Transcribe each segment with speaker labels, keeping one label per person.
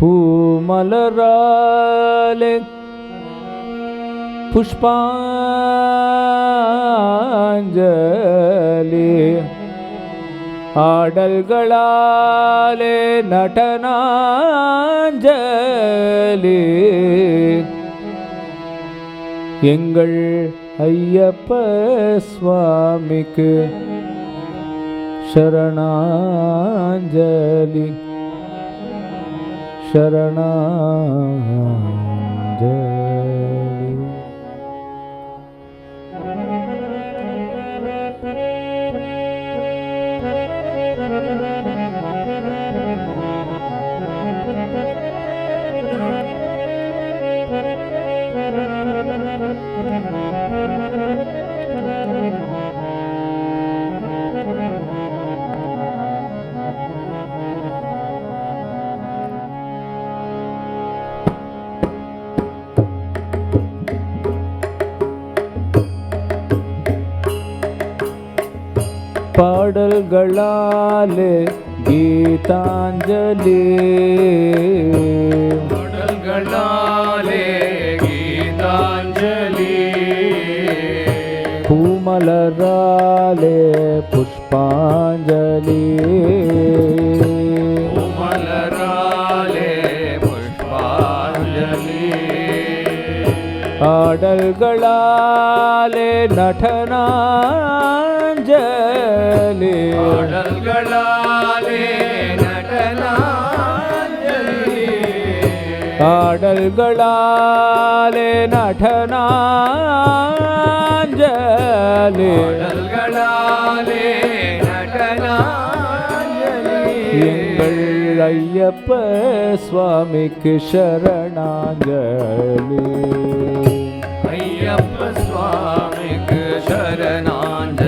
Speaker 1: பூமலராலே புஷ்பாஞ்சலி. ஆடல்களாலே நடனாஞ்சலி. எங்கள் ஐயப்ப சுவாமிக்கு சரணாஞ்சலி. சரணாஞ்சலி பாடல்களாலே கீதாஞ்சலி
Speaker 2: பாடல்களாலே கீதாஞ்சலி
Speaker 1: பூமலராலே புஷ்பாஞ்சலி
Speaker 2: மலராலே புஷ்பாஞ்சலி
Speaker 1: ஆடல்களாலே நடனாஞ்சலி
Speaker 2: பாடல்களாலே நடனாஞ்சலி.
Speaker 1: ஆடல்களாலே நடனாஞ்சலி.
Speaker 2: பாடல்களாலே நடனாஞ்சலி.
Speaker 1: எங்கள் ஐயப்ப சுவாமிக்கு சரணாஞ்சலி.
Speaker 2: ஐயப்ப சுவாமிக்கு சரணாஞ்சலி.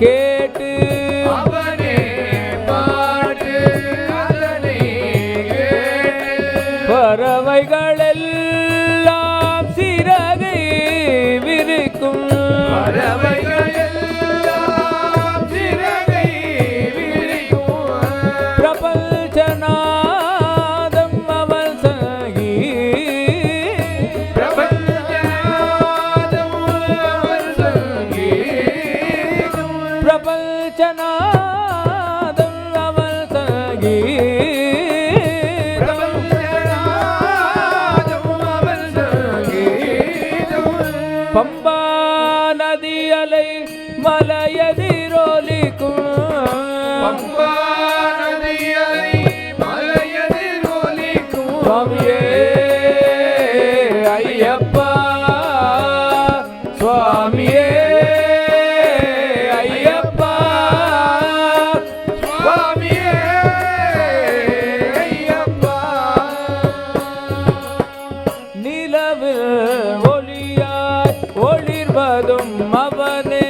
Speaker 1: que कदम
Speaker 2: मबने